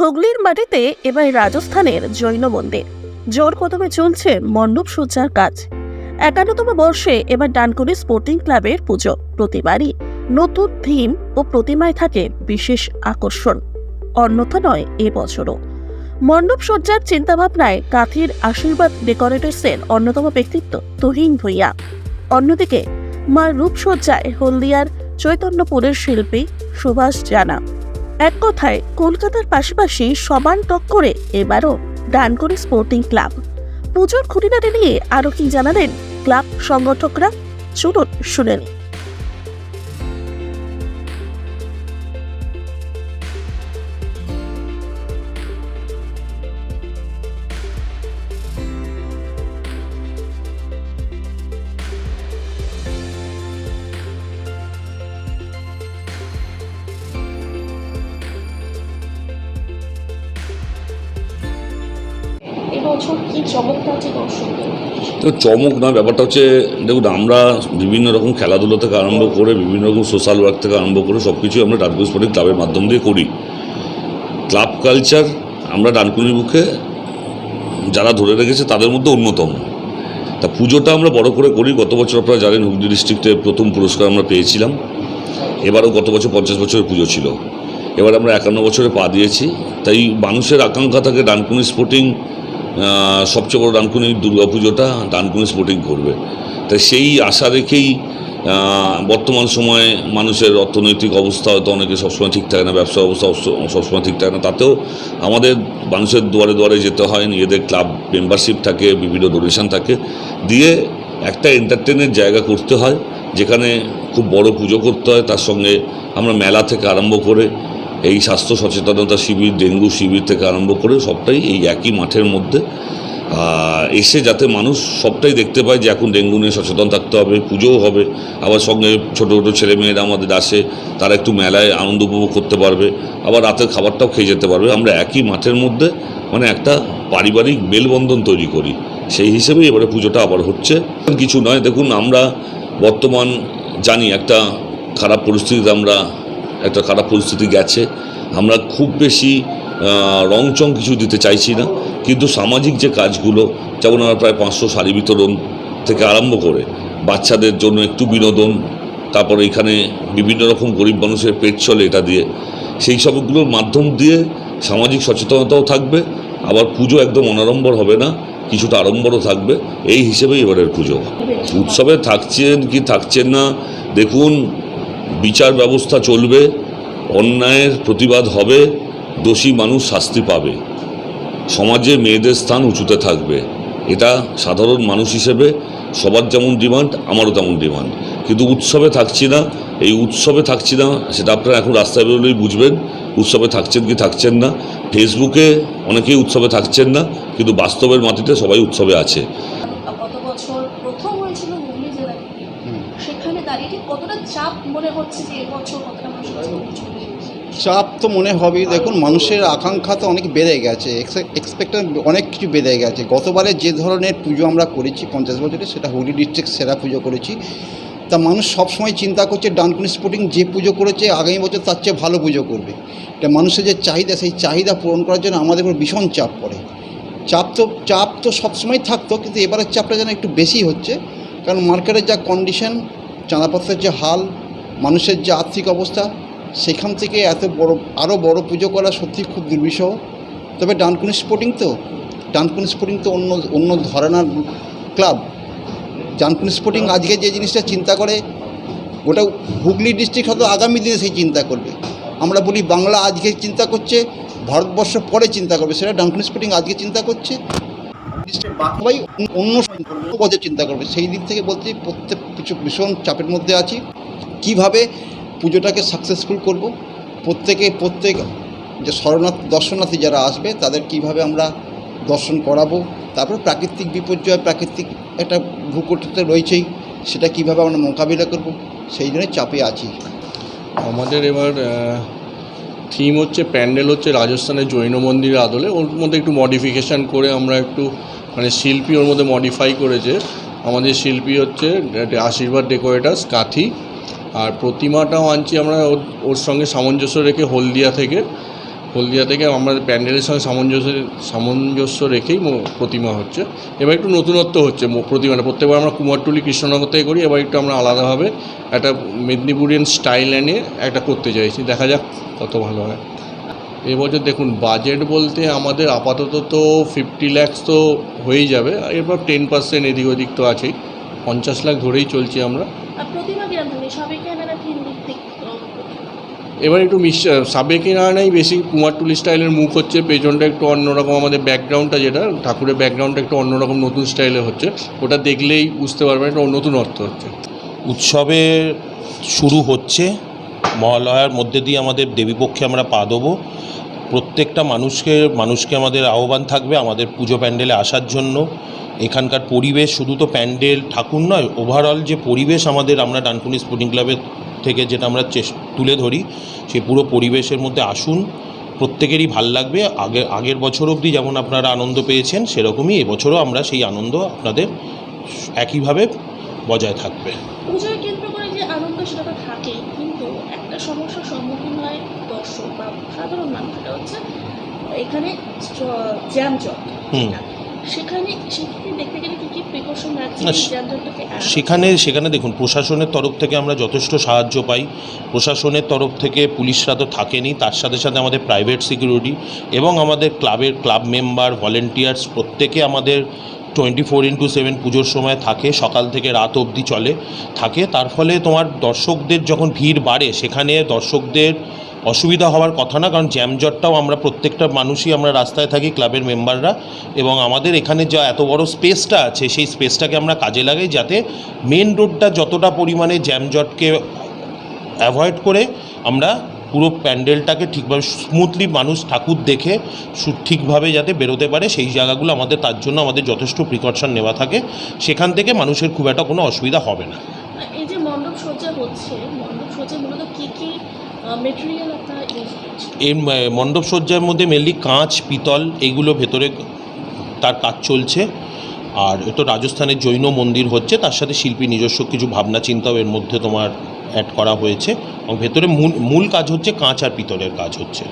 হুগলির মাটিতে এবার রাজস্থানের জৈন মন্দির। জোর কদমে চলছে মণ্ডপ সজ্জার কাজ। একান্নতম বর্ষে এবার ডানকুনি স্পোর্টিং ক্লাবের পুজো। প্রতিবারই নতুন থিম ও প্রতিমায় থাকে বিশেষ আকর্ষণ। অন্যথা নয় এবছরও মণ্ডপ সজ্জার চিন্তাভাবনায় কাথির আশীর্বাদ ডেকোরেটরসের অন্যতম ব্যক্তিত্ব তুহিন ভূঁইয়া। অন্যদিকে মার রূপসজ্জায় হলদিয়ার চৈতন্যপুরের শিল্পী সুভাষ জানা। এক কথায়, কলকাতার পাশাপাশি সমান টক্করে এবারও ডানকুনি স্পোর্টিং ক্লাব পুজোর খুঁটিনাটি নিয়ে আরও কি জানালেন ক্লাব সংগঠকরা চলুন শুনে নিন। তো চমক নয় ব্যাপারটা হচ্ছে, দেখুন, আমরা বিভিন্ন রকম খেলাধুলো থেকে আরম্ভ করে, বিভিন্ন রকম সোশ্যাল ওয়ার্ক থেকে আরম্ভ করে সব কিছুই আমরা ডানকুনি স্পোর্টিং ক্লাবের মাধ্যম দিয়ে করি। ক্লাব কালচার আমরা ডানকুনির বুকে যারা ধরে রেখেছে তাদের মধ্যে অন্যতম। তা পুজোটা আমরা বড় করে করি, গত বছর আপনারা জানেন হুগলি ডিস্ট্রিক্টে প্রথম পুরস্কার আমরা পেয়েছিলাম। এবারও গত বছর পঞ্চাশ বছরের পুজো ছিল। এবার আমরা একান্ন বছরে পা দিয়েছি। তাই মানুষের আকাঙ্ক্ষা থাকে ডানকুনি স্পোর্টিং সবচেয়ে বড় ডানকুনি দুর্গা পুজোটা ডানকুনি স্পোর্টিং করবে। তাই সেই আশা রেখেই বর্তমান সময়ে মানুষের অর্থনৈতিক অবস্থা হয়তো অনেকে সবসময় ঠিক থাকে না ব্যবসা অবস্থা সবসময় ঠিক থাকে না। তাতেও আমাদের মানুষের দুয়ারে দুয়ারে যেতে হয়, নিজেদের ক্লাব মেম্বারশিপ থাকে, বিভিন্ন ডোনেশন থাকে। দিয়ে একটা এন্টারটেনের জায়গা করতে হয়, যেখানে খুব বড় পুজো করতে হয়। তার সঙ্গে আমরা মেলা থেকে আরম্ভ করে এই স্বাস্থ্য সচেতনতা শিবির, ডেঙ্গু শিবির থেকে আরম্ভ করে সবটাই এই একই মাঠের মধ্যে। এসে যাতে মানুষ সবটাই দেখতে পায় যে এখন ডেঙ্গু নিয়ে সচেতন থাকতে হবে, পুজোও হবে। আবার সঙ্গে ছোটো ছোটো ছেলেমেয়েরা আমাদের আসে, তারা একটু মেলায় আনন্দ উপভোগ করতে পারবে। আবার রাতের খাবারটাও খেয়ে যেতে পারবে। আমরা একই মাঠের মধ্যে মানে একটা পারিবারিক মেলবন্ধন তৈরি করি। সেই হিসেবে এবারে পুজোটা আবার হচ্ছে। কিছু নয়, দেখুন, আমরা বর্তমান জানি একটা খারাপ পরিস্থিতিতে আমরা একটা খারাপ পরিস্থিতি গেছে। আমরা খুব বেশি রংচং কিছু দিতে চাইছি না। কিন্তু সামাজিক যে কাজগুলো, যেমন আমরা প্রায় পাঁচশো শাড়ি বিতরণ থেকে আরম্ভ করে, বাচ্চাদের জন্য একটু বিনোদন, তারপর এখানে বিভিন্ন রকম গরিব মানুষের পেট চলে এটা দিয়ে, সেই সবগুলোর মাধ্যম দিয়ে সামাজিক সচেতনতাও থাকবে। আবার পুজো একদম অনাড়ম্বর হবে না, কিছুটা আড়ম্বরও থাকবে। এই হিসেবেই এবারের পুজো। উৎসবে থাকছেন কি থাকছেন না, দেখুন বিচার ব্যবস্থা চলবে, অন্যায়ের প্রতিবাদ হবে, দোষী মানুষ শাস্তি পাবে। সমাজে মেয়েদের স্থান উঁচুতে থাকবে। এটা সাধারণ মানুষ হিসেবে সবার যেমন ডিমান্ড, আমারও তেমন ডিমান্ড। কিন্তু উৎসবে থাকছি না। এই উৎসবে থাকছি না, সেটা আপনারা এখন রাস্তায় বেরোলেই বুঝবেন, উৎসবে থাকছেন কি থাকছেন না। ফেসবুকে অনেকেই উৎসবে থাকছেন না, কিন্তু বাস্তবের মাটিতে সবাই উৎসবে আছে। গত বছর প্রথম হয়েছিল হুগলি জেলা থেকে সেখানে দাঁড়িয়ে ঠিক কতটা চাপ মনে হচ্ছে যে এবছর চাপ তো মনে হবেই। দেখুন, মানুষের আকাঙ্ক্ষা তো অনেক বেড়ে গেছে। এক্সপেক্টেড অনেক কিছু বেড়ে গেছে। গতবারে যে ধরনের পুজো আমরা করেছি পঞ্চাশ বছরে, সেটা হুগলি ডিস্ট্রিক্ট সেরা পুজো করেছি। তা মানুষ সবসময় চিন্তা করছে, ডানকুনি স্পোর্টিং যে পুজো করেছে, আগামী বছর তার চেয়ে ভালো পুজো করবে। এটা মানুষের যে চাহিদা, সেই চাহিদা পূরণ করার জন্য আমাদের উপর ভীষণ চাপ পড়ে। চাপ তো চাপ তো সবসময় থাকতো, কিন্তু এবারের চাপটা যেন একটু বেশি হচ্ছে। কারণ মার্কেটের যা কন্ডিশন চাঁদাপত্রের যে হাল, মানুষের যে আর্থিক অবস্থা, সেখান থেকে এত বড় আরও বড় পুজো করা সত্যি খুব দুর্বিষহ। তবে ডানকুনি স্পোর্টিং তো? ডানকুনি স্পোর্টিং তো অন্য অন্য ধরনের ক্লাব ডানকুনি স্পোর্টিং আজকে যে জিনিসটা চিন্তা করে ওটা হুগলি ডিস্ট্রিক্ট হয়তো আগামী দিনে সেই চিন্তা করবে। আমরা বলি বাংলা আজকে চিন্তা করছে, ভারতবর্ষ পরে চিন্তা করবে, সেটা ডানকুনি স্পোর্টিং আজকে চিন্তা করছে। সবাই অন্য বছর চিন্তা করবে। সেই দিক থেকে বলতে প্রত্যেক কিছু ভীষণ চাপের মধ্যে আছি। কীভাবে পুজোটাকে সাকসেসফুল করব? প্রত্যেকে, প্রত্যেক যে শরণার্থী, দর্শনার্থী যারা আসবে, তাদের কীভাবে আমরা দর্শন করাবো? তারপর প্রাকৃতিক বিপর্যয়, প্রাকৃতিক একটা ভূকটিতে রয়েছেই, সেটা কীভাবে আমরা মোকাবিলা করব? সেই জন্য চাপে আছি। আমাদের এবার থিম হচ্ছে, প্যান্ডেল হচ্ছে রাজস্থানের জৈন মন্দিরের আদলে। ওর মধ্যে একটু মডিফিকেশান করে আমরা একটু মানে শিল্পী ওর মধ্যে মডিফাই করেছে। আমাদের শিল্পী হচ্ছে আশীর্বাদ ডেকোরেটার্স কাথি আর প্রতিমাটাও আনছি আমরা ওর সঙ্গে সামঞ্জস্য রেখে হলদিয়া থেকে। হলদিয়া থেকে আমাদের প্যান্ডেলের সঙ্গে সামঞ্জস্য সামঞ্জস্য রেখেই প্রতিমা হচ্ছে। এবার একটু নতুনত্ব হচ্ছে প্রতিমাটা। প্রত্যেকবার আমরা কুমারটুলি কৃষ্ণনগর থেকে করি, এবার একটু আমরা আলাদাভাবে একটা মেদিনীপুরিয়ান স্টাইল এনে একটা করতে চাইছি। দেখা যাক কত ভালো হয়। এবছর দেখুন বাজেট বলতে আমাদের আপাতত তো ফিফটি ল্যাক্স তো হয়েই যাবে আর এরপর টেন পার্সেন্ট এদিক ওদিক তো আছেই পঞ্চাশ লাখ ধরেই চলছি আমরা। এবার একটু মিশ না নারায়ণাই বেশি কুমারটুলি স্টাইলের মুখ হচ্ছে পেছনটা একটু অন্যরকম আমাদের ব্যাকগ্রাউন্ডটা যেটা ঠাকুরের ব্যাকগ্রাউন্ডটা একটু অন্যরকম নতুন স্টাইলে হচ্ছে ওটা দেখলেই বুঝতে পারবেন একটা নতুন অর্থ হচ্ছে। উৎসবে শুরু হচ্ছে মহালয়ার মধ্যে দিয়ে আমাদের দেবীপক্ষে আমরা পা দেবো। প্রত্যেকটা মানুষকে মানুষকে আমাদের আহ্বান থাকবে আমাদের পুজো প্যান্ডেলে আসার জন্য। এখানকার পরিবেশ শুধু তো প্যান্ডেল ঠাকুর নয় ওভারঅল যে পরিবেশ আমাদের আমরা ডানকুনি স্পোর্টিং ক্লাবের থেকে যেটা আমরা তুলে ধরি, সেই পুরো পরিবেশের মধ্যে আসুন। প্রত্যেকেরই ভালো লাগবে। আগে, আগের বছর অবধি যেমন আপনারা আনন্দ পেয়েছেন, সেরকমই এবছরও আমরা সেই আনন্দ আপনাদের একইভাবে বজায় থাকবে পুজোয় কেন্দ্র করে যে আনন্দ সেটা তো থাকেই কিন্তু একটা সমস্যার সম্মুখীন হয় দর্শক বা সাধারণ মানুষ সেটা হচ্ছে এখানে জ্যাম জট। সেখানে সেখানে দেখতে গেলে কি কি প্রিকশন রাখছে না, এই সে- জ্যাম জটটাকে সেখানে সেখানে দেখুন প্রশাসনের তরফ থেকে আমরা যথেষ্ট সাহায্য পাই। প্রশাসনের তরফ থেকে পুলিশরা তো থাকেনি তার সাথে সাথে আমাদের প্রাইভেট সিকিউরিটি এবং আমাদের ক্লাবের ক্লাব মেম্বার ভলেন্টিয়ার্স প্রত্যেকে আমাদের টোয়েন্টি ফোর ইন্টু সেভেন পুজোর সময় থাকে, সকাল থেকে রাত অবধি চলে, থাকে। তার ফলে তোমার দর্শকদের যখন ভিড় বাড়ে, সেখানে দর্শকদের অসুবিধা হওয়ার কথা না, কারণ জ্যামজটটাও আমরা প্রত্যেকটা মানুষই আমরা রাস্তায় থাকি, ক্লাবের মেম্বাররা। এবং আমাদের এখানে যা এত বড় স্পেসটা আছে, সেই স্পেসটাকে আমরা কাজে লাগাই যাতে মেন রোডটা যতটা পরিমাণে জ্যামজটকে অ্যাভয়েড করে আমরা পুরো প্যান্ডেলটাকে ঠিকভাবে স্মুথলি মানুষ ঠাকুর দেখে ঠিকভাবে যাতে বেরোতে পারে সেই জায়গাগুলো আমাদের তার জন্য আমাদের যথেষ্ট প্রিকশন নেওয়া থাকে। সেখান থেকে মানুষের খুব একটা কোনো অসুবিধা হবে না। এই যে মণ্ডপ সজ্জা হচ্ছে মণ্ডপ সজ্জা মূলত কি কি মেটেরিয়াল আপনারা এই মণ্ডপ সজ্জার মধ্যে মেনলি কাঁচ পিতল এগুলো ভেতরে তার কাজ চলছে। আর এ তো রাজস্থানের জৈন মন্দির হচ্ছে তার সাথে শিল্পী নিজস্ব কিছু ভাবনা চিন্তাও এর মধ্যে তোমার অ্যাড করা হয়েছে। এবং ভেতরে মূল মূল কাজ হচ্ছে কাঁচ আর পিতলের কাজ হচ্ছে।